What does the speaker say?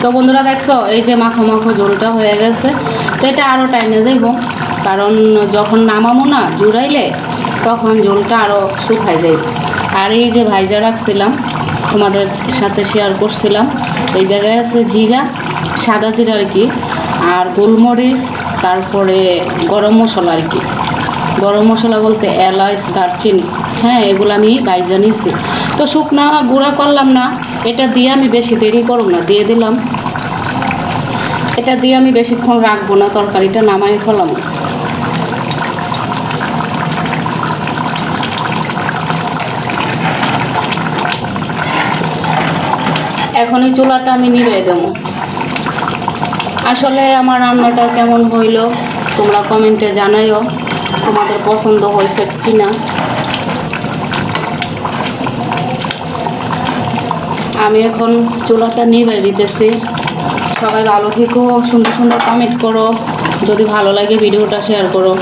তো বন্ধুরা দেখছ, এই যে মাখো মাখো ঝোলটা হয়ে গেছে। তো এটা আরও টাইমে যাইব, কারণ যখন নামামো না জুড়াইলে, তখন ঝোলটা আরও শুকাই যাইব। আর এই যে ভাইজা রাখছিলাম, তোমাদের সাথে শেয়ার করছিলাম, এই জায়গায় আছে জিরা, সাদা জিরা আর কি, আর গোলমরিচ, তারপরে গরম মশলা আর কি। গরম মশলা বলতে এলাচ, দারচিনি হ্যাঁ এগুলো আমি বাইজা নিয়েছি তো শুকনা গুঁড়া করলাম না, এটা দিয়ে আমি বেশি দেরি করব না, দিয়ে দিলাম। এটা দিয়ে আমি বেশিক্ষণ রাখব না, তরকারিটা নামাই ফেলাম। এখন এই চুলাটা আমি নিবে দেবো। আসলে আমার রান্নাটা কেমন হইল, তোমরা কমেন্টে জানাইও। তোমাদের পছন্দ হয়েছে কি না আমি এখন চুলাটা নিভাই দিতেছি। সবাই ভালো থেকো, সুন্দর সুন্দর কমেন্ট করো। যদি ভালো লাগে ভিডিওটা শেয়ার করো।